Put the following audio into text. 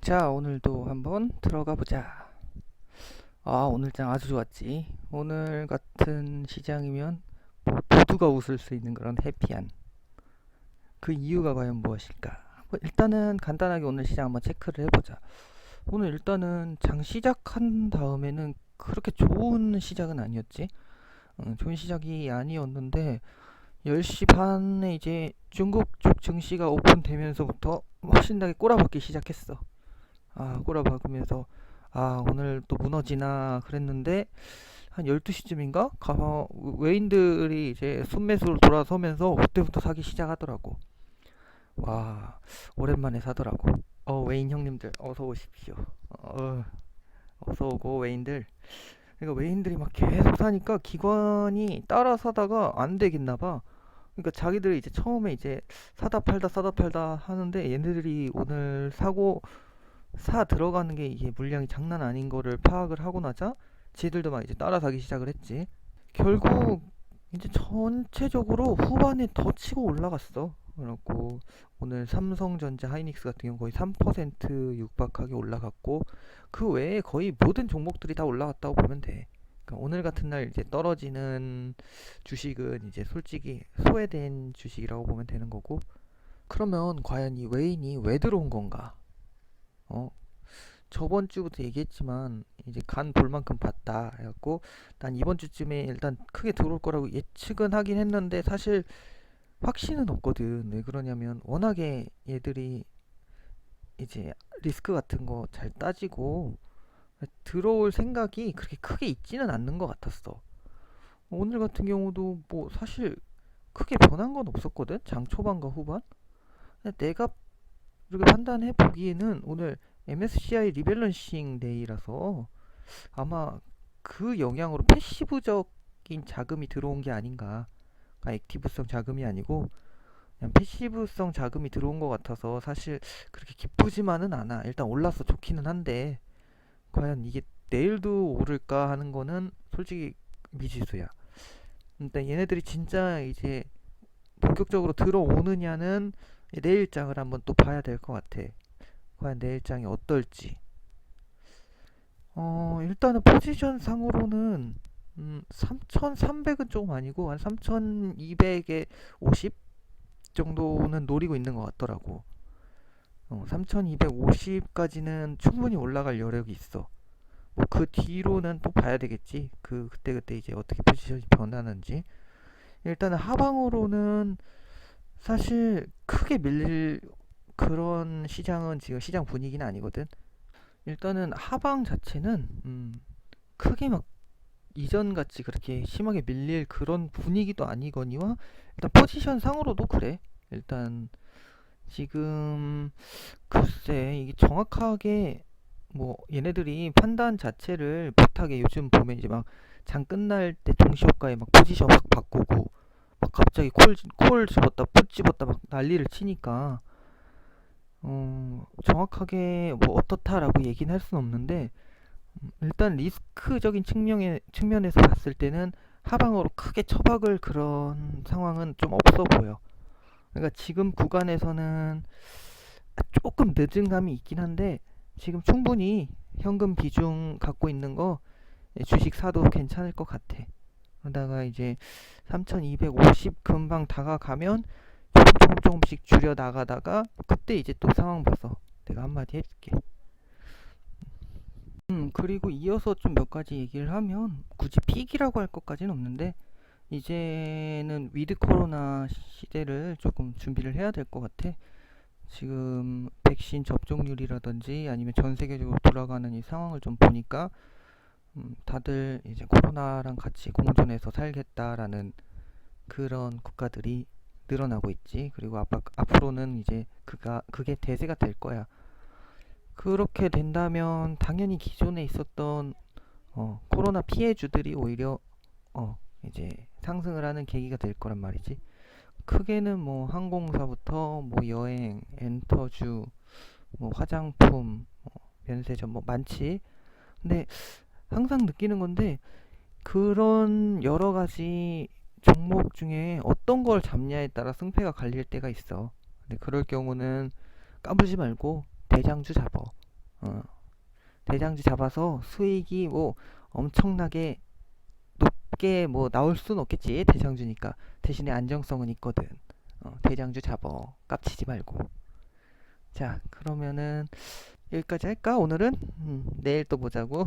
자, 오늘도 한번 들어가 보자. 아, 오늘장 아주 좋았지. 오늘 같은 시장이면 뭐 모두가 웃을 수 있는 그런 해피한 그 이유가 과연 무엇일까? 뭐 일단은 간단하게 오늘 시장 한번 체크를 해보자. 오늘 일단은 장 시작한 다음에는 그렇게 좋은 시작은 아니었지. 어, 좋은 시작이 아니었는데 10시 반에 이제 중국 쪽 증시가 오픈되면서부터 막 신나게 꼬라박기 시작했어. 아, 꼬라박으면서 아, 오늘 또 무너지나 그랬는데 한 12시쯤인가? 가, 외인들이 이제 순매수로 돌아서면서 그때부터 사기 시작하더라고. 와, 오랜만에 사더라고. 어, 외인 형님들 어서 오십시오. 어, 어서 오고 외인들. 그러니까 외인들이 막 계속 사니까 기관이 따라 사다가 안 되겠나 봐. 그러니까 자기들이 이제 처음에 이제 사다 팔다 사다 팔다 하는데 얘네들이 오늘 사고 사 들어가는 게 이게 물량이 장난 아닌 거를 파악을 하고 나자 지들도 막 이제 따라 사기 시작을 했지. 결국 이제 전체적으로 후반에 더 치고 올라갔어. 그래갖고 오늘 삼성전자 하이닉스 같은 경우 거의 3% 육박하게 올라갔고 그 외에 거의 모든 종목들이 다 올라갔다고 보면 돼. 그러니까 오늘 같은 날 이제 떨어지는 주식은 이제 솔직히 소외된 주식이라고 보면 되는 거고 그러면 과연 이 외인이 왜 들어온 건가? 어? 저번 주부터 얘기했지만 이제 간 볼 만큼 봤다 해갖고 난 이번 주쯤에 일단 크게 들어올 거라고 예측은 하긴 했는데 사실 확신은 없거든. 왜 그러냐면 워낙에 얘들이 이제 리스크 같은 거 잘 따지고 들어올 생각이 그렇게 크게 있지는 않는 것 같았어. 오늘 같은 경우도 뭐 사실 크게 변한 건 없었거든. 장 초반과 후반. 내가 이렇게 판단해 보기에는 오늘 MSCI 리밸런싱 데이라서 아마 그 영향으로 패시브적인 자금이 들어온 게 아닌가. 액티브성 자금이 아니고 그냥 패시브성 자금이 들어온 것 같아서 사실 그렇게 기쁘지만은 않아. 일단 올라서 좋기는 한데 과연 이게 내일도 오를까 하는 거는 솔직히 미지수야. 일단 얘네들이 진짜 이제 본격적으로 들어오느냐는 내일장을 한번 또 봐야 될 것 같아. 과연 내일장이 어떨지. 어, 일단은 포지션 상으로는 음, 3,300은 조금 아니고 한 3,200에 50 정도는 노리고 있는 것 같더라고. 어, 3,250까지는 충분히 올라갈 여력이 있어. 뭐 그 뒤로는 또 봐야 되겠지. 그 그때 그때 이제 어떻게 포지션이 변하는지. 일단은 하방으로는 사실 크게 밀릴 그런 시장은 지금 시장 분위기는 아니거든. 일단은 하방 자체는 음, 크게 막 이전 같이 그렇게 심하게 밀릴 그런 분위기도 아니거니와 일단 포지션 상으로도 그래. 일단 지금 글쎄 이게 정확하게 뭐 얘네들이 판단 자체를 못하게 요즘 보면 이제 막 장 끝날 때 동시효과에 막 포지션 확 바꾸고 막 갑자기 콜, 콜 집었다 풋 집었다 막 난리를 치니까 어, 정확하게 뭐 어떻다라고 얘기는 할 수는 없는데 음, 일단 리스크적인 측면에, 측면에서 봤을 때는 하방으로 크게 처박을 그런 상황은 좀 없어 보여. 그러니까 지금 구간에서는 조금 늦은 감이 있긴 한데 지금 충분히 현금 비중 갖고 있는 거 주식 사도 괜찮을 것 같아. 그러다가 이제 3250 금방 다가가면 조금 조금 조금씩 줄여 나가다가 그때 이제 또 상황 봐서 내가 한마디 해줄게. 음, 그리고 이어서 좀 몇 가지 얘기를 하면 굳이 픽이라고 할 것까지는 없는데 이제는 위드 코로나 시대를 조금 준비를 해야 될 것 같아. 지금 백신 접종률이라든지 아니면 전 세계적으로 돌아가는 이 상황을 좀 보니까 음, 다들 이제 코로나랑 같이 공존해서 살겠다라는 그런 국가들이 늘어나고 있지. 그리고 앞, 앞으로는 이제 그가 그게 대세가 될 거야. 그렇게 된다면 당연히 기존에 있었던 어, 코로나 피해주들이 오히려 어, 이제 상승을 하는 계기가 될 거란 말이지. 크게는 뭐 항공사부터 뭐 여행, 엔터주, 뭐 화장품, 뭐 면세점 뭐 많지. 근데 항상 느끼는 건데 그런 여러 가지 종목 중에 어떤 걸 잡냐에 따라 승패가 갈릴 때가 있어. 근데 그럴 경우는 까불지 말고 대장주 잡어. 어, 대장주 잡아서 수익이 뭐 엄청나게 높게 뭐 나올 수는 없겠지 대장주니까. 대신에 안정성은 있거든. 어, 대장주 잡어. 깝치지 말고. 자 그러면은 여기까지 할까? 오늘은? 음, 내일 또 보자고